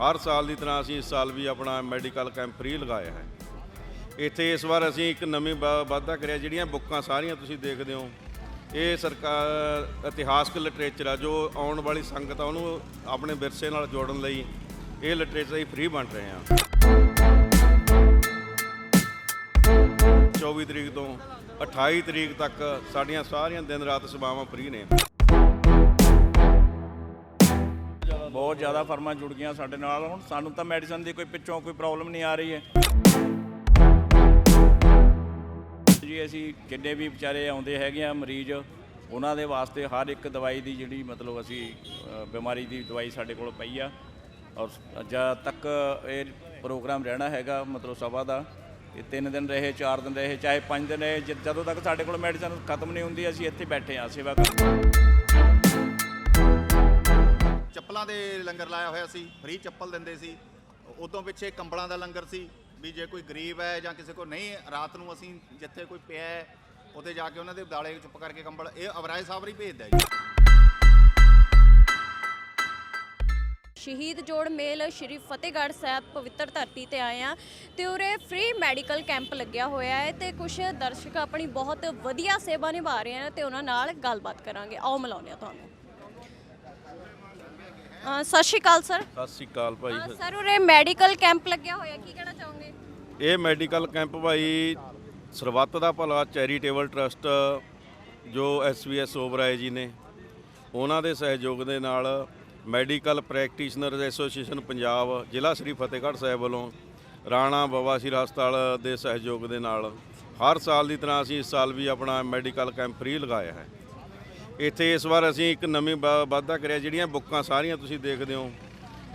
ਹਰ ਸਾਲ ਦੀ ਤਰ੍ਹਾਂ ਅਸੀਂ ਇਸ ਸਾਲ ਵੀ ਆਪਣਾ ਮੈਡੀਕਲ ਕੈਂਪ ਫ੍ਰੀ ਲਗਾਇਆ ਹੈ। ਇੱਥੇ ਇਸ ਵਾਰ ਅਸੀਂ ਇੱਕ ਨਵੀਂ ਵਾ- ਵਾਧਾ ਕਰਿਆ, ਜਿਹੜੀਆਂ ਬੁੱਕਾਂ ਸਾਰੀਆਂ ਤੁਸੀਂ ਦੇਖਦੇ ਹੋ, ਇਹ ਸਰਕਾਰ, ਇਤਿਹਾਸਕ ਲਿਟਰੇਚਰ ਆ, ਜੋ ਆਉਣ ਵਾਲੀ ਸੰਗਤ ਆ, ਉਹਨੂੰ ਆਪਣੇ ਵਿਰਸੇ ਨਾਲ ਜੋੜਨ ਲਈ ਇਹ ਲਿਟਰੇਚਰ ਅਸੀਂ ਫ੍ਰੀ ਵੰਡ ਰਹੇ ਹਾਂ। 24 ਤਰੀਕ ਤੋਂ 28 ਤਰੀਕ ਤੱਕ ਸਾਡੀਆਂ ਸਾਰੀਆਂ ਦਿਨ ਰਾਤ ਸੇਵਾਵਾਂ ਫ੍ਰੀ ਨੇ। ਬਹੁਤ ਜ਼ਿਆਦਾ ਫਰਮਾਂ ਜੁੜ ਗਈਆਂ ਸਾਡੇ ਨਾਲ। ਹੁਣ ਸਾਨੂੰ ਤਾਂ ਮੈਡੀਸਨ ਦੀ ਕੋਈ ਪਿੱਛੋਂ ਕੋਈ ਪ੍ਰੋਬਲਮ ਨਹੀਂ ਆ ਰਹੀ ਹੈ। ਜੀ, ਅਸੀਂ ਜਿੰਨੇ ਵੀ ਵਿਚਾਰੇ ਆਉਂਦੇ ਹੈਗੇ ਆ ਮਰੀਜ਼, ਉਹਨਾਂ ਦੇ ਵਾਸਤੇ ਹਰ ਇੱਕ ਦਵਾਈ ਦੀ ਜਿਹੜੀ ਮਤਲਬ ਅਸੀਂ ਬਿਮਾਰੀ ਦੀ ਦਵਾਈ ਸਾਡੇ ਕੋਲ ਪਈ ਆ। ਔਰ ਜਦ ਤੱਕ ਇਹ ਪ੍ਰੋਗਰਾਮ ਰਹਿਣਾ ਹੈਗਾ ਮਤਲਬ ਸਭਾ ਦਾ। ਇਹ ਤਿੰਨ ਦਿਨ ਰਹੇ, ਚਾਰ ਦਿਨ ਰਹੇ, ਚਾਹੇ ਪੰਜ ਦਿਨ ਰਹੇ ਜਦੋਂ ਤੱਕ ਸਾਡੇ ਕੋਲ ਮੈਡੀਸਨ ਖਤਮ ਨਹੀਂ ਹੁੰਦੀ, ਅਸੀਂ ਇੱਥੇ ਬੈਠੇ ਆ ਸੇਵਾ ਕਰਨ। ਚੱਪਲਾਂ ਦੇ ਲੰਗਰ ਲਾਇਆ ਹੋਇਆ ਸੀ, ਫ੍ਰੀ ਚੱਪਲ ਦਿੰਦੇ ਸੀ। ਉਦੋਂ ਪਿੱਛੇ ਕੰਬਲਾਂ ਦਾ ਲੰਗਰ ਸੀ, ਵੀ ਜੇ ਕੋਈ ਗਰੀਬ ਹੈ ਜਾਂ ਕਿਸੇ ਕੋਲ ਨਹੀਂ, ਰਾਤ ਨੂੰ ਅਸੀਂ ਜਿੱਥੇ ਕੋਈ ਪਿਆ ਹੈ, ਉੱਥੇ ਜਾ ਕੇ ਉਹਨਾਂ ਦੇ ਦਾਲੇ ਚੁੱਪ ਕਰਕੇ ਕੰਬਲ, ਇਹ ਅਵਰਾਏ ਸਾਹਿਬ ਹੀ ਭੇਜਦਾ ਜੀ। ਸ਼ਹੀਦ ਜੋੜ ਮੇਲ ਸ਼੍ਰੀ ਫਤਿਹਗੜ੍ਹ ਸਾਹਿਬ ਪਵਿੱਤਰ ਧਰਤੀ ਤੇ ਆਏ ਆ ਤੇ ਉਰੇ ਫ੍ਰੀ ਮੈਡੀਕਲ ਕੈਂਪ ਲੱਗਿਆ ਹੋਇਆ ਹੈ ਤੇ ਕੁਝ ਦਰਸ਼ਕ ਆਪਣੀ ਬਹੁਤ ਵਧੀਆ ਸੇਵਾ ਨਿਭਾ ਰਹੇ ਹਨ ਤੇ ਉਹਨਾਂ ਨਾਲ ਗੱਲਬਾਤ ਕਰਾਂਗੇ। ਆਓ ਮਿਲਾਉਂਦੇ ਆ ਤੁਹਾਨੂੰ। ਅ, ਸਤਿ ਸ਼੍ਰੀ ਅਕਾਲ ਸਰ। ਸਤਿ ਸ੍ਰੀ ਅਕਾਲ ਭਾਈ। ਅ, ਸਰ ਉਰੇ ਮੈਡੀਕਲ ਕੈਂਪ ਲੱਗਿਆ ਹੋਇਆ ਕੀ ਕਹਿਣਾ ਚਾਹੋਗੇ? ਇਹ ਮੈਡੀਕਲ ਕੈਂਪ ਭਾਈ ਸਰਬੱਤ ਦਾ ਭਲਾ ਚੈਰੀਟੇਬਲ ਟਰਸਟ ਜੋ ਐਸਵੀਐਸ ਓਬਰਾਏ ਜੀ ਨੇ ਉਹਨਾਂ ਦੇ ਸਹਿਯੋਗ ਦੇ ਨਾਲ ਮੈਡੀਕਲ ਪ੍ਰੈਕਟੀਸ਼ਨਰਜ਼ ਐਸੋਸੀਏਸ਼ਨ ਪੰਜਾਬ ਜ਼ਿਲ੍ਹਾ ਸ੍ਰੀ ਫਤਿਹਗੜ੍ਹ ਸਾਹਿਬ ਵੱਲੋਂ ਰਾਣਾ ਬਵਾਸੀਰ ਹਸਪਤਾਲ ਦੇ ਸਹਿਯੋਗ ਦੇ ਨਾਲ ਹਰ ਸਾਲ ਦੀ ਤਰ੍ਹਾਂ ਅਸੀਂ ਇਸ ਸਾਲ ਵੀ ਆਪਣਾ ਮੈਡੀਕਲ ਕੈਂਪ ਫ੍ਰੀ ਲਗਾਇਆ ਹੈ। ਇੱਥੇ ਇਸ ਵਾਰ ਅਸੀਂ ਇੱਕ ਨਵੀਂ ਵਾ- ਵਾਧਾ ਕਰਿਆ, ਜਿਹੜੀਆਂ ਬੁੱਕਾਂ ਸਾਰੀਆਂ ਤੁਸੀਂ ਦੇਖਦੇ ਹੋ।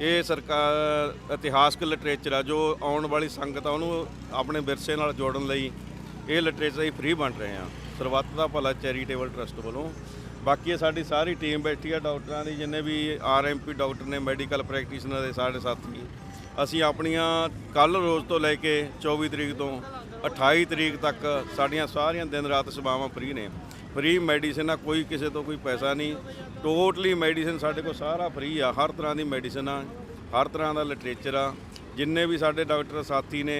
ਇਹ ਸਰਕਾਰ, ਇਤਿਹਾਸਕ ਲਿਟਰੇਚਰ ਆ, ਜੋ ਆਉਣ ਵਾਲੀ ਸੰਗਤ ਆ, ਉਹਨੂੰ ਆਪਣੇ ਵਿਰਸੇ ਨਾਲ ਜੋੜਨ ਲਈ ਇਹ ਲਿਟਰੇਚਰ ਅਸੀਂ ਫ੍ਰੀ ਵੰਡ ਰਹੇ ਹਾਂ। ਸਰਬੱਤ ਦਾ ਭਲਾ ਚੈਰੀਟੇਬਲ ਟਰਸਟ ਵੱਲੋਂ। ਬਾਕੀ ਇਹ ਸਾਡੀ ਸਾਰੀ ਟੀਮ ਬੈਠੀ ਆ, ਡਾਕਟਰਾਂ ਦੀ, ਜਿੰਨੇ ਵੀ ਆਰਐਮਪੀ ਡਾਕਟਰ ਨੇ ਮੈਡੀਕਲ ਪ੍ਰੈਕਟੀਸ਼ਨਰ ਦੇ ਸਾਡੇ ਸਾਥੀ। ਅਸੀਂ ਆਪਣੀਆਂ ਕੱਲ ਰੋਜ਼ ਤੋਂ ਲੈ ਕੇ 24 ਤਰੀਕ ਤੋਂ 28 ਤਰੀਕ ਤੱਕ ਸਾਡੀਆਂ ਸਾਰੀਆਂ ਦਿਨ ਰਾਤ ਸੇਵਾਵਾਂ ਫ੍ਰੀ ਨੇ। ਫ੍ਰੀ ਮੈਡੀਸਿਨ ਆ ਕੋਈ ਕਿਸੇ ਤੋਂ ਕੋਈ ਪੈਸਾ ਨਹੀਂ। ਟੋਟਲੀ ਮੈਡੀਸਿਨ ਸਾਡੇ ਕੋਲ ਸਾਰਾ ਫ੍ਰੀ ਆ ਹਰ ਤਰ੍ਹਾਂ ਦੀ ਮੈਡੀਸਿਨ ਆ ਹਰ ਤਰ੍ਹਾਂ ਦਾ ਲਿਟਰੇਚਰ ਆ। ਜਿੰਨੇ ਵੀ ਸਾਡੇ ਡਾਕਟਰ ਸਾਥੀ ਨੇ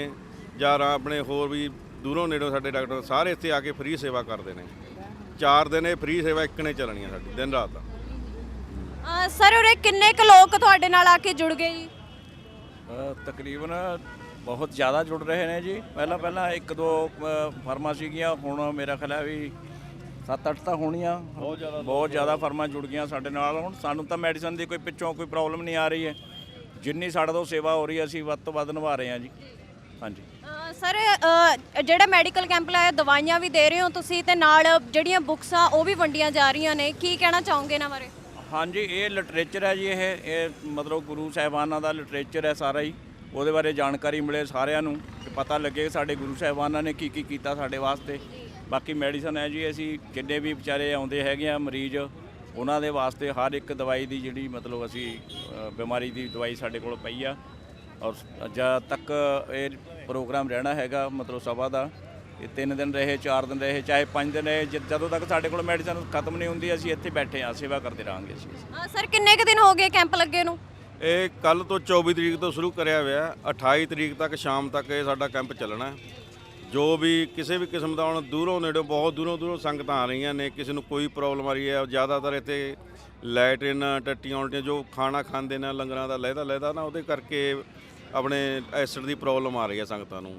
ਜਾਂ ਆਪਣੇ ਹੋਰ ਵੀ ਦੂਰੋਂ ਨੇੜੋਂ ਸਾਡੇ ਡਾਕਟਰ ਸਾਰੇ ਇੱਥੇ ਆ ਕੇ ਫ੍ਰੀ ਸੇਵਾ ਕਰਦੇ ਨੇ। ਚਾਰ ਦਿਨ ਇਹ ਫ੍ਰੀ ਸੇਵਾ ਇੱਕ ਨੇ ਚੱਲਣੀ ਆ ਸਾਡੀ ਦਿਨ ਰਾਤ ਅ, ਸਰ ਉਰੇ ਕਿੰਨੇ ਕੁ ਲੋਕ ਤੁਹਾਡੇ ਨਾਲ ਆ ਕੇ ਜੁੜ ਗਏ ਜੀ? ਅ, ਤਕਰੀਬਨ ਬਹੁਤ ਜ਼ਿਆਦਾ ਜੁੜ ਰਹੇ ਨੇ ਜੀ। ਪਹਿਲਾਂ ਪਹਿਲਾਂ ਇੱਕ ਦੋ ਅ, ਫਰਮਾਂ ਸੀਗੀਆਂ ਹੁਣ ਮੇਰਾ ਖਿਆਲ ਹੈ ਵੀ 7-8 ਤਾਂ ਹੋਣੀਆਂ। ਬਹੁਤ ਜ਼ਿਆਦਾ। ਬਹੁਤ ਜ਼ਿਆਦਾ ਫਰਮਾਂ ਜੁੜ ਗਈਆਂ ਸਾਡੇ ਨਾਲ। ਹੁਣ ਸਾਨੂੰ ਤਾਂ ਮੈਡੀਸਨ ਦੀ ਕੋਈ ਪਿੱਛੋਂ ਕੋਈ ਪ੍ਰੋਬਲਮ ਨਹੀਂ ਆ ਰਹੀ ਹੈ। ਜਿੰਨੀ ਸਾਡੇ ਤੋਂ ਸੇਵਾ ਹੋ ਰਹੀ ਹੈ ਅਸੀਂ ਵੱਧ ਤੋਂ ਵੱਧ ਨਿਭਾ ਰਹੇ ਹਾਂ ਜੀ। ਹਾਂਜੀ। ਸਰ ਜਿਹੜਾ ਮੈਡੀਕਲ ਕੈਂਪ ਲਾਇਆ ਦਵਾਈਆਂ ਵੀ ਦੇ ਰਹੇ ਹੋ ਤੁਸੀਂ ਤੇ ਨਾਲ ਜਿਹੜੀਆਂ ਬੁੱਕਸ ਆ ਉਹ ਵੀ ਵੰਡੀਆਂ ਜਾ ਰਹੀਆਂ ਨੇ। ਕੀ ਕਹਿਣਾ ਚਾਹੋਗੇ ਇਹਨਾਂ ਬਾਰੇ? ਹਾਂਜੀ ਇਹ ਲਿਟਰੇਚਰ ਹੈ ਜੀ ਇਹ। ਇਹ ਮਤਲਬ ਗੁਰੂ ਸਾਹਿਬਾਨਾਂ ਦਾ ਲਿਟਰੇਚਰ ਹੈ ਸਾਰਾ ਹੀ। ਉਹਦੇ ਬਾਰੇ ਜਾਣਕਾਰੀ ਮਿਲੇ ਸਾਰਿਆਂ ਨੂੰ ਕਿ ਪਤਾ ਲੱਗੇ ਸਾਡੇ ਗੁਰੂ ਸਾਹਿਬਾਨਾਂ ਨੇ ਕੀ ਕੀ ਕੀਤਾ ਸਾਡੇ ਵਾਸਤੇ। ਬਾਕੀ ਮੈਡੀਸਨ ਹੈ ਜੀ ਅਸੀਂ ਜਿੰਨੇ ਵੀ ਵਿਚਾਰੇ ਆਉਂਦੇ ਹੈਗੇ ਆ ਮਰੀਜ਼ ਉਹਨਾਂ ਦੇ ਵਾਸਤੇ ਹਰ ਇੱਕ ਦਵਾਈ ਦੀ ਜਿਹੜੀ ਮਤਲਬ ਅਸੀਂ ਅ, ਬਿਮਾਰੀ ਦੀ ਦਵਾਈ ਸਾਡੇ ਕੋਲ ਪਈ ਆ ਔਰ ਜਦ ਤੱਕ ਇਹ ਪ੍ਰੋਗਰਾਮ ਰਹਿਣਾ ਹੈਗਾ ਮਤਲਬ ਸਭਾ ਦਾ ਇਹ ਤਿੰਨ ਦਿਨ ਰਹੇ ਚਾਰ ਦਿਨ ਰਹੇ ਚਾਹੇ ਪੰਜ ਦਿਨ ਰਹੇ ਜਦੋਂ ਤੱਕ ਸਾਡੇ ਕੋਲ ਮੈਡੀਸਨ ਖਤਮ ਨਹੀਂ ਹੁੰਦੀ ਅਸੀਂ ਇੱਥੇ ਬੈਠੇ ਆ ਸੇਵਾ ਕਰਦੇ ਰਹਾਂਗੇ ਅਸੀਂ ਅ, ਸਰ ਕਿੰਨੇ ਕੁ ਦਿਨ ਹੋ ਗਏ ਕੈਂਪ ਲੱਗੇ ਨੂੰ ਇਹ ਕੱਲ ਤੋਂ 24 ਤਰੀਕ ਤੋਂ ਸ਼ੁਰੂ ਕਰਿਆ ਹੋਇਆ ਹੈ। 28 ਤਰੀਕ ਤੱਕ ਸ਼ਾਮ ਤੱਕ ਇਹ ਸਾਡਾ ਕੈਂਪ ਚੱਲਣਾ ਹੈ। ਜੋ ਵੀ ਕਿਸੇ ਵੀ ਕਿਸਮ ਦਾ ਹੁਣ ਦੂਰੋਂ ਨੇੜੋਂ ਬਹੁਤ ਦੂਰੋਂ ਦੂਰੋਂ ਸੰਗਤਾਂ ਆ ਰਹੀਆਂ ਨੇ ਕਿਸੇ ਨੂੰ ਕੋਈ ਪ੍ਰੋਬਲਮ ਆ ਰਹੀ ਹੈ ਜ਼ਿਆਦਾਤਰ ਇੱਥੇ ਲੈਟਰਿਨ ਟੱਟੀਆਂ ਉਲਟੀਆਂ ਜੋ ਖਾਣਾ ਖਾਂਦੇ ਨੇ ਲੰਗਰਾਂ ਦਾ ਲਹਿਦਾ ਲਹਿਦਾ ਨਾ ਉਹਦੇ ਕਰਕੇ ਆਪਣੇ ਐਸਿਡ ਦੀ ਪ੍ਰੋਬਲਮ ਆ ਰਹੀ ਹੈ ਸੰਗਤਾਂ ਨੂੰ।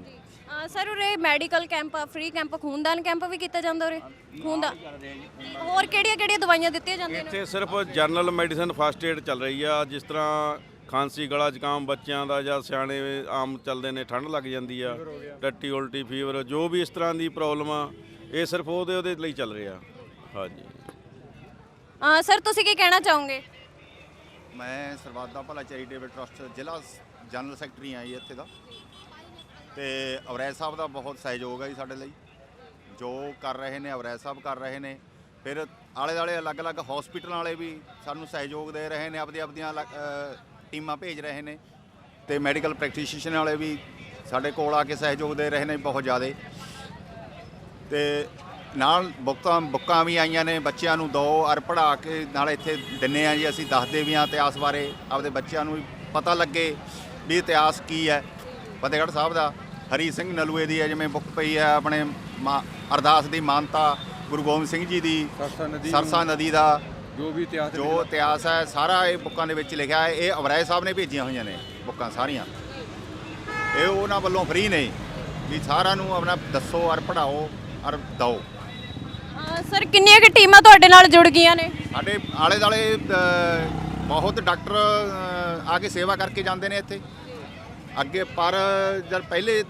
ਸਰ ਉਰੇ ਮੈਡੀਕਲ ਕੈਂਪ ਆ ਫ੍ਰੀ ਕੈਂਪ ਖੂਨਦਾਨ ਕੈਂਪ ਵੀ ਕੀਤਾ ਜਾਂਦਾ ਉਰੇ? ਖੂਨਦਾਨ ਹੋਰ ਕਿਹੜੀਆਂ ਕਿਹੜੀਆਂ ਦਵਾਈਆਂ ਦਿੱਤੀਆਂ ਜਾਂਦੀਆਂ ਨੇ? ਇੱਥੇ ਸਿਰਫ ਜਨਰਲ ਮੈਡੀਸਨ ਫਸਟ ਏਡ ਚੱਲ ਰਹੀ ਆ ਜਿਸ ਤਰ੍ਹਾਂ ਖਾਂਸੀ ਗਲਾ ਜ਼ੁਕਾਮ ਬੱਚਿਆਂ ਦਾ ਜਾਂ ਸਿਆਣੇ ਆਮ ਚੱਲਦੇ ਨੇ ਠੰਡ ਲੱਗ ਜਾਂਦੀ ਆ ਟੱਟੀ ਉਲਟੀ ਫੀਵਰ ਜੋ ਵੀ ਇਸ ਤਰ੍ਹਾਂ ਦੀ ਪ੍ਰੋਬਲਮ ਆ ਇਹ ਸਿਰਫ ਉਹਦੇ ਉਹਦੇ ਲਈ ਚੱਲ ਰਿਹਾ। ਹਾਂਜੀ। ਅ, ਸਰ ਤੁਸੀਂ ਕੀ ਕਹਿਣਾ ਚਾਹੋਗੇ? ਮੈਂ ਸਰਬੱਤ ਦਾ ਭਲਾ ਚੈਰੀਟੇਬਲ ਟਰਸਟ ਜ਼ਿਲ੍ਹਾ ਸ- ਜਨਰਲ ਸੈਕਟਰੀ ਆ ਜੀ ਇੱਥੇ ਦਾ। ਤੇ ਅਵਰੈਜ ਸਾਹਿਬ ਦਾ ਬਹੁਤ ਸਹਿਯੋਗ ਹੈ ਜੀ ਸਾਡੇ ਲਈ। ਜੋ ਕਰ ਰਹੇ ਨੇ ਅਵਰੈਜ ਸਾਹਿਬ ਕਰ ਰਹੇ ਨੇ। ਫਿਰ ਆਲੇ ਦਾਲੇ ਅਲੱਗ-ਅਲੱਗ ਹਸਪੀਟਲਾਂ ਵਾਲੇ ਵੀ ਸਾਨੂੰ ਸਹਿਯੋਗ ਦੇ ਰਹੇ ਨੇ ਆਪਦੀ ਆਪਦੀਆਂ ਅਲੱਗ- ਅ, ਟੀਮਾਂ ਭੇਜ ਰਹੇ ਨੇ ਤੇ ਮੈਡੀਕਲ ਪ੍ਰੈਕਟੀਸ਼ਨਰ ਵਾਲੇ ਵੀ ਸਾਡੇ ਕੋਲ ਆ ਕੇ ਸਹਿਯੋਗ ਦੇ ਰਹੇ ਨੇ ਬਹੁਤ ਜ਼ਿਆਦੇ। ਤੇ ਨਾਲ ਬੁੱਕਾਂ ਬੁੱਕਾਂ ਵੀ ਆਈਆਂ ਨੇ ਬੱਚਿਆਂ ਨੂੰ ਦੋ ਅਰ ਪੜ੍ਹਾ ਕੇ ਨਾਲ ਇੱਥੇ ਦਿੰਨੇ ਆ ਜੀ ਅਸੀਂ ਦੱਸਦੇ ਵੀ ਆ ਇਤਿਹਾਸ ਬਾਰੇ ਆਪਦੇ ਬੱਚਿਆਂ ਨੂੰ ਪਤਾ ਲੱਗੇ ਵੀ ਇਤਿਹਾਸ ਕੀ ਹੈ। ਫਤਿਹਗੜ੍ਹ ਸਾਹਿਬ ਦਾ ਹਰੀ ਸਿੰਘ ਨਲੂਏ ਦੀ ਹੈ ਜਿਵੇਂ ਬੁੱਕ ਪਈ ਹੈ ਆਪਣੇ ਅਰਦਾਸ ਦੀ ਮਾਨਤਾ ਗੁਰੂ ਗੋਬਿੰਦ ਸਿੰਘ ਜੀ ਦੀ ਸਰਸਾ ਨਦੀ ਸਰਸਾ ਨਦੀ ਦਾ ਜੋ ਵੀ ਇਤਿਹਾਸ ਜੋ ਇਤਿਹਾਸ ਹੈ ਸਾਰਾ ਇਹ ਬੁੱਕਾਂ ਦੇ ਵਿੱਚ ਲਿਖਿਆ ਹੈ। ਇਹ ਅਵਰਾਏ ਸਾਹਿਬ ਨੇ ਭੇਜੀਆਂ ਹੋਈਆਂ ਨੇ ਬੁੱਕਾਂ ਸਾਰੀਆਂ। ਇਹ ਉਹਨਾਂ ਵੱਲੋਂ ਫ੍ਰੀ ਨੇ ਵੀ ਸਾਰਿਆਂ ਨੂੰ ਆਪਣਾ ਦੱਸੋ ਔਰ ਪੜ੍ਹਾਓ ਔਰ ਦਿਓ। ਸਰ ਕਿੰਨੀਆਂ ਕਿ ਟੀਮਾਂ ਤੁਹਾਡੇ ਨਾਲ ਜੁੜ ਗਈਆਂ ਨੇ? ਸਾਡੇ ਆਲੇ ਦਾਲੇ ਬਹੁਤ ਡਾਕਟਰ ਆ ਕੇ ਸੇਵਾ ਕਰਕੇ ਜਾਂਦੇ ਨੇ ਇੱਥੇ। ਅੱਗੇ ਪਰ ਜਦ ਪਹਿਲੇ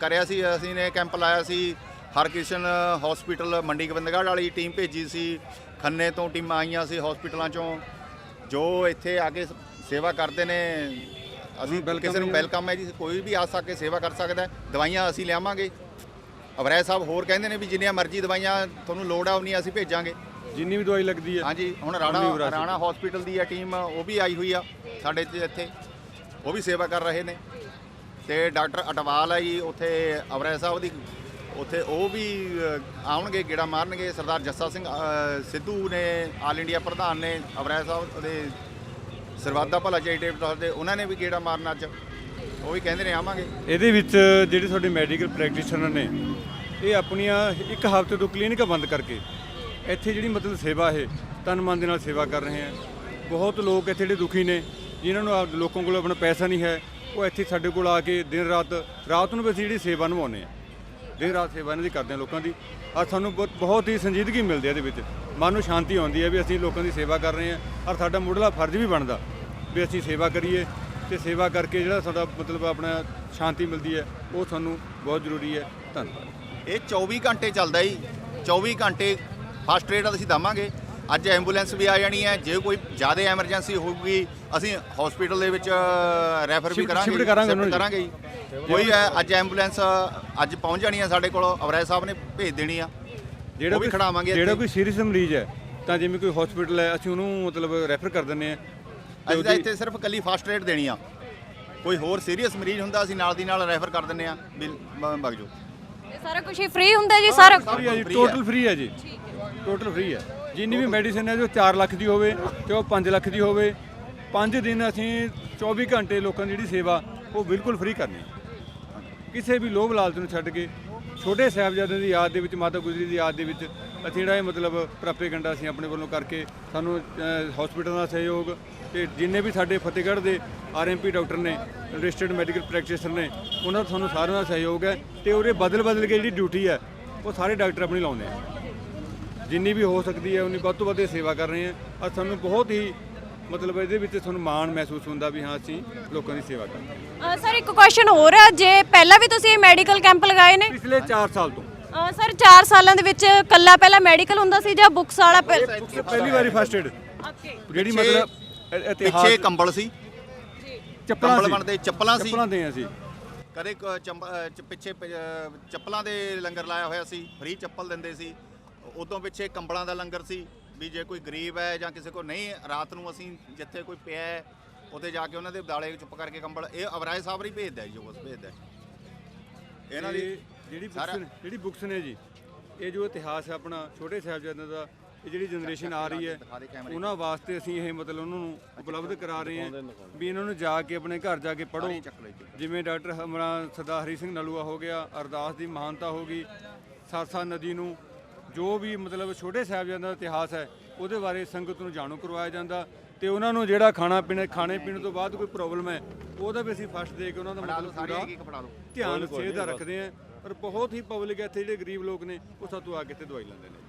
ਕਰਿਆ ਸੀ ਅਸੀਂ ਨੇ ਕੈਂਪ ਲਾਇਆ ਸੀ। ਹਰਕ੍ਰਿਸ਼ਨ ਹਸਪੀਟਲ ਮੰਡੀ ਗੋਬਿੰਦਗੜ੍ਹ ਵਾਲੀ ਟੀਮ ਭੇਜੀ ਸੀ। ਖੰਨੇ ਤੋਂ ਟੀਮਾਂ ਆਈਆਂ ਸੀ ਹਸਪੀਟਲਾਂ ਚੋਂ ਜੋ ਇੱਥੇ ਆ ਕੇ ਸੇਵਾ ਕਰਦੇ ਨੇ ਅਸੀਂ ਕਿਸੇ ਨੂੰ ਹੀ। ਵੈਲਕਮ ਹੈ ਜੀ ਕੋਈ ਵੀ ਆ ਸਕੇ ਸੇਵਾ ਕਰ ਸਕਦਾ ਹੈ। ਦਵਾਈਆਂ ਅਸੀਂ ਲਿਆਵਾਂਗੇ ਅਵਰੈ ਸਾਹਿਬ ਹੋਰ ਕਹਿੰਦੇ ਨੇ ਵੀ ਜਿੰਨੀਆਂ ਮਰਜ਼ੀ ਦਵਾਈਆਂ ਤੁਹਾਨੂੰ ਲੋੜ ਆ ਉਨੀਆਂ ਅਸੀਂ ਭੇਜਾਂਗੇ ਜਿੰਨੀ ਵੀ ਦਵਾਈ ਲੱਗਦੀ ਹੈ ਹਾਂਜੀ ਹੁਣ ਉਨੀ ਰਾਣਾ। ਰਾਣਾ ਹਸਪੀਟਲ ਦੀ ਆ ਟੀਮ ਉਹ ਵੀ ਆਈ ਹੋਈ ਆ ਸਾਡੇ ਇੱਥੇ ਉਹ ਵੀ ਸੇਵਾ ਕਰ ਰਹੇ ਨੇ ਤੇ ਡਾਕਟਰ ਅਟਵਾਲ ਆ ਜੀ ਉੱਥੇ ਅਵਰੈ ਸਾਹਿਬ ਦੀ ਉੱਥੇ ਉਹ ਵੀ ਆਉਣਗੇ, ਗੇੜਾ ਮਾਰਨਗੇ। ਸਰਦਾਰ ਜੱਸਾ ਸਿੰਘ ਸਿੱਧੂ ਨੇ, ਆਲ ਇੰਡੀਆ ਪ੍ਰਧਾਨ ਨੇ ਅਵਰੈ ਸਾਹਿਬ ਦੇ ਸਰਵਾਦਾ ਭਲਾ ਚੈਰੀਟੇਬਲ ਟਰਸਟ ਦੇ, ਉਹਨਾਂ ਨੇ ਵੀ ਗੇੜਾ ਮਾਰਨਾ ਅੱਜ। ਉਹ ਵੀ ਕਹਿੰਦੇ ਨੇ ਆਵਾਂਗੇ। ਇਹਦੇ ਵਿੱਚ ਜਿਹੜੇ ਤੁਹਾਡੇ ਮੈਡੀਕਲ ਪ੍ਰੈਕਟੀਸ਼ਨਰ ਨੇ, ਇਹ ਆਪਣੀਆਂ ਇੱਕ ਹਫ਼ਤੇ ਤੋਂ ਕਲੀਨਿਕਾਂ ਬੰਦ ਕਰਕੇ, ਇੱਥੇ ਜਿਹੜੀ ਮਤਲਬ ਸੇਵਾ ਹੈ ਤਨ ਮਨ ਦੇ ਨਾਲ ਸੇਵਾ ਕਰ ਰਹੇ ਹੈ ਬਹੁਤ ਲੋਕ ਇੱਥੇ ਜਿਹੜੇ ਦੁਖੀ ਨੇ, ਜਿਨ੍ਹਾਂ ਨੂੰ ਲੋਕਾਂ ਕੋਲ ਆਪਣਾ ਪੈਸਾ ਨਹੀਂ ਹੈ, ਉਹ ਇੱਥੇ ਸਾਡੇ ਕੋਲ ਆ ਕੇ ਦਿਨ ਰਾਤ ਰਾਤ ਨੂੰ ਵੀ ਅਸੀਂ ਜਿਹੜੀ ਸੇਵਾ ਨਿਭਾਉਂਦੇ ਆ। ਦਿਨ ਰਾਤ ਸੇਵਾ ਇਹਨਾਂ ਦੀ ਕਰਦੇ ਹਾਂ ਲੋਕਾਂ ਦੀ। ਔਰ ਸਾਨੂੰ ਬਹੁਤ ਬਹੁਤ ਹੀ ਸੰਜੀਦਗੀ ਮਿਲਦੀ ਹੈ ਇਹਦੇ ਵਿੱਚ। ਮਨ ਨੂੰ ਸ਼ਾਂਤੀ ਆਉਂਦੀ ਹੈ ਵੀ ਅਸੀਂ ਲੋਕਾਂ ਦੀ ਸੇਵਾ ਕਰ ਰਹੇ ਹਾਂ ਔਰ ਸਾਡਾ ਮੁੱਢਲਾ ਫਰਜ਼ ਵੀ ਬਣਦਾ ਵੀ ਅਸੀਂ ਸੇਵਾ ਕਰੀਏ ਤੇ ਸੇਵਾ ਕਰਕੇ ਜਿਹੜਾ ਸਾਡਾ ਮਤਲਬ ਆਪਣਾ ਸ਼ਾਂਤੀ ਮਿਲਦੀ ਹੈ, ਉਹ ਸਾਨੂੰ ਬਹੁਤ ਜ਼ਰੂਰੀ ਹੈ। ਧੰਨਵਾਦ। ਇਹ 24 ਘੰਟੇ ਚੱਲਦਾ ਜੀ। 24 ਘੰਟੇ ਫਸਟ ਏਡ ਅਸੀਂ ਦਵਾਂਗੇ। ਅੱਜ ਐਂਬੂਲੈਂਸ ਵੀ ਆ ਜਾਣੀ ਹੈ। ਜੇ ਕੋਈ ਜ਼ਿਆਦਾ ਐਮਰਜੈਂਸੀ ਹੋਊਗੀ ਅਸੀਂ ਹਸਪੀਟਲ ਦੇ ਵਿੱਚ ਰੈਫਰ ਵੀ ਕਰਾਂਗੇ shift ਕਰਾਂਗੇ। ਕਰਾਂਗੇ ਜੀ। ਕੋਈ ਹੈ ਅੱਜ ਐਂਬੂਲੈਂਸ ਅੱਜ ਪਹੁੰਚ ਜਾਣੀ ਹੈ ਸਾਡੇ ਕੋਲ। ਅਵਰਾਏ ਸਾਹਿਬ ਨੇ ਭੇਜ ਦੇਣੀ ਆ। ਜਿਹੜਾ ਵੀ ਕੋਈ ਖੜਾਵਾਂਗੇ ਜਿਹੜਾ। ਕੋਈ ਸੀਰੀਅਸ ਮਰੀਜ਼ ਹੈ ਤਾਂ ਜਿਵੇਂ ਕੋਈ ਹਸਪੀਟਲ ਹੈ ਅਸੀਂ ਉਹਨੂੰ ਮਤਲਬ ਰੈਫਰ ਕਰ ਦਿੰਦੇ ਆ ਅਸੀਂ ਤਾਂ ਇੱਥੇ ਸਿਰਫ ਕੱਲੀ ਫਸਟ ਏਡ ਦੇਣੀ ਆ। ਕੋਈ ਹੋਰ ਸੀਰੀਅਸ ਮਰੀਜ਼ ਹੁੰਦਾ ਅਸੀਂ ਨਾਲ ਦੀ ਨਾਲ ਰੈਫਰ ਕਰ ਦਿੰਦੇ ਆ ਮ- ਵਗ ਜਾਓ। ਇਹ ਸਾਰਾ ਕੁਝ ਹੀ ਫ੍ਰੀ ਹੁੰਦਾ ਜੀ ਸਾਰਾ ਫ੍ਰੀ ਹੈ ਜੀ free ਟੋਟਲ ਫ੍ਰੀ ਹੈ ਜੀ। ਟੋਟਲ ਫ੍ਰੀ ਹੈ ਜਿੰਨੀ ਵੀ ਮੈਡੀਸਿਨ ਹੈ ਜੋ 4 ਲੱਖ ਦੀ ਹੋਵੇ ਤੇ ਉਹ 5 ਲੱਖ ਦੀ ਹੋਵੇ 5 ਦਿਨ ਅਸੀਂ 24 ਘੰਟੇ ਲੋਕਾਂ ਦੀ ਜਿਹੜੀ ਸੇਵਾ, ਉਹ ਬਿਲਕੁਲ ਫ੍ਰੀ ਕਰਨੀ ਕਿਸੇ ਵੀ ਲੋਭ ਲਾਲਚ ਨੂੰ ਛੱਡ ਕੇ, ਛੋਟੇ ਸਾਹਿਬਜ਼ਾਦਿਆਂ ਦੀ ਯਾਦ ਦੇ ਵਿੱਚ, ਮਾਤਾ ਗੁਜਰੀ ਦੀ ਯਾਦ ਦੇ ਵਿੱਚ, ਅਸੀਂ ਜਿਹੜਾ ਇਹ ਮਤਲਬ ਪ੍ਰਾਪੇਗੰਡਾ ਅਸੀਂ ਆਪਣੇ ਵੱਲੋਂ ਕਰਕੇ ਸਾਨੂੰ ਹਸਪੀਟਲ ਦਾ ਸਹਿਯੋਗ ਤੇ ਜਿੰਨੇ ਵੀ ਸਾਡੇ ਫਤਿਹਗੜ੍ਹ ਦੇ ਆਰਐਮਪੀ ਡਾਕਟਰ ਨੇ ਰਜਿਸਟਰਡ ਮੈਡੀਕਲ ਪ੍ਰੈਕਟੀਸ਼ਨਰ ਨੇ, ਉਹਨਾਂ ਦਾ ਸਾਨੂੰ ਸਾਰਿਆਂ ਦਾ ਸਹਿਯੋਗ ਹੈ ਤੇ ਉਹਦੇ ਬਦਲ ਬਦਲ ਕੇ ਜਿਹੜੀ ਡਿਊਟੀ ਹੈ, ਉਹ ਸਾਰੇ ਡਾਕਟਰ ਆਪਣੀ ਲਾਉਂਦੇ ਆ। ਜਿੰਨੀ ਵੀ ਹੋ ਸਕਦੀ ਹੈ ਉਨੀ ਵੱਧ ਤੋਂ ਵੱਧ ਇਹ ਸੇਵਾ ਕਰ ਰਹੇ ਹਾਂ। ਔਰ ਸਾਨੂੰ ਬਹੁਤ ਹੀ ਮਤਲਬ ਇਹਦੇ ਵਿੱਚ ਤੁਹਾਨੂੰ ਮਾਣ ਮਹਿਸੂਸ ਹੁੰਦਾ ਵੀ ਹਾਂ ਅਸੀਂ ਲੋਕਾਂ ਦੀ ਸੇਵਾ ਕਰ ਰਹੇ ਹਾਂ। ਅ, ਸਰ ਇੱਕ ਕੁਐਸਚਨ ਹੋਰ ਹੈ ਜੇ ਪਹਿਲਾਂ ਵੀ ਤੁਸੀਂ ਮੈਡੀਕਲ ਕੈਂਪ ਲਗਾਏ ਨੇ? ਪਿਛਲੇ 4 ਸਾਲ ਤੋਂ। ਸਰ 4 ਸਾਲਾਂ ਦੇ ਵਿੱਚ ਕੱਲਾ ਪਹਿਲਾਂ ਮੈਡੀਕਲ ਹੁੰਦਾ ਸੀ ਜਾਂ ਬੁੱਕਸ ਵਾਲਾ ਪਹਿ- ਪਹਿਲੀ ਵਾਰੀ ਫਸਟ ਏਡ ਓਕੇ ਜਿਹੜੀ ਪਿੱਛੇ- ਮਤਲਬ ਇ- ਇਤਿਹਾਸ ਪਿੱਛੇ ਕੰਬਲ ਸੀ। ਚੱਪਲਾਂ ਕੰਬਲ ਸੀ। ਬਣਦੇ ਚੱਪਲਾਂ ਸੀ। ਚੱਪਲਾਂ ਦੇ ਅਸੀਂ ਕਦੇ ਕ- ਚੰਬ- ਅਹ ਚ- ਪਿੱਛੇ ਪ- ਚੱਪਲਾਂ ਦੇ ਲੰਗਰ ਲਾਇਆ ਹੋਇਆ ਸੀ ਫ੍ਰੀ ਚੱਪਲ ਦਿੰਦੇ ਸੀ। ਉਦੋਂ ਪਿੱਛੇ ਕੰਬਲਾਂ ਦਾ ਲੰਗਰ ਸੀ ਵੀ ਜੇ ਕੋਈ ਗਰੀਬ ਹੈ ਜਾਂ ਕਿਸੇ ਕੋਲ ਨਹੀਂ ਰਾਤ ਨੂੰ ਅਸੀਂ ਜਿੱਥੇ ਕੋਈ ਪਿਆ ਹੈ ਉੱਥੇ ਜਾ ਕੇ ਉਹਨਾਂ ਦੇ ਦਾਲੇ ਚੁੱਪ ਕਰਕੇ ਕੰਬਲ ਇਹ ਅਵਰਾਏ ਸਾਹਿਬ ਹੀ ਭੇਜਦਾ ਜੀ ਕੁਛ ਭੇਜਦਾ। ਇਹਨਾਂ ਦੀ ਜਿਹੜੀ ਬੁੱਕਸ ਨੇ ਜਿਹੜੀ ਬੁੱਕਸ ਨੇ ਜੀ ਇਹ ਜੋ ਇਤਿਹਾਸ ਹੈ ਆਪਣਾ ਛੋਟੇ ਸਾਹਿਬਜ਼ਾਦਿਆਂ ਦਾ ਇਹ ਜਿਹੜੀ ਜਨਰੇਸ਼ਨ ਆ ਰਹੀ ਹੈ ਉਹਨਾਂ ਵਾਸਤੇ ਅਸੀਂ ਇਹ ਮਤਲਬ ਉਹਨਾਂ ਨੂੰ ਉਪਲਬਧ ਕਰਾ ਰਹੇ ਹਾਂ ਵੀ ਇਹਨਾਂ ਨੂੰ ਜਾ ਕੇ ਆਪਣੇ ਘਰ ਜਾ ਕੇ ਲਈ ਜਿਵੇਂ ਡਾਕਟਰ ਹਮਰਾ ਸਰਦਾਰ ਹਰੀ ਸਿੰਘ ਨਲੂਆ ਹੋ ਗਿਆ ਅਰਦਾਸ ਦੀ ਮਹਾਨਤਾ ਹੋ ਗਈ ਸਰਸਾ ਨਦੀ ਨੂੰ ਜੋ ਵੀ ਮਤਲਬ ਛੋਟੇ ਸਾਹਿਬਜ਼ਾਦਿਆਂ ਦਾ ਇਤਿਹਾਸ ਹੈ ਉਹਦੇ ਬਾਰੇ ਸੰਗਤ ਨੂੰ ਜਾਣੂ ਕਰਵਾਇਆ ਜਾਂਦਾ ਤੇ ਉਹਨਾਂ ਨੂੰ ਜਿਹੜਾ ਖਾਣਾ ਪੀਣਾ ਖਾਣੇ ਪੀਣ ਤੋਂ ਬਾਅਦ ਕੋਈ ਪ੍ਰੋਬਲਮ ਹੈ ਉਹਦਾ ਵੀ ਅਸੀਂ ਫਸਟ ਦੇ ਕੇ ਉਹਨਾਂ ਦਾ ਮਤਲਬ ਸਾਰੀ ਪੂਰਾ ਧਿਆਨ ਸਿਹਤ ਦਾ ਰੱਖਦੇ ਆ ਪਰ ਬਹੁਤ ਹੀ ਪਬਲਿਕ ਇੱਥੇ ਜਿਹੜੇ ਗਰੀਬ ਲੋਕ ਨੇ ਉਹ ਸਾਤੋਂ ਆ ਕੇ ਇੱਥੇ ਦਵਾਈ ਲੈਂਦੇ ਨੇ।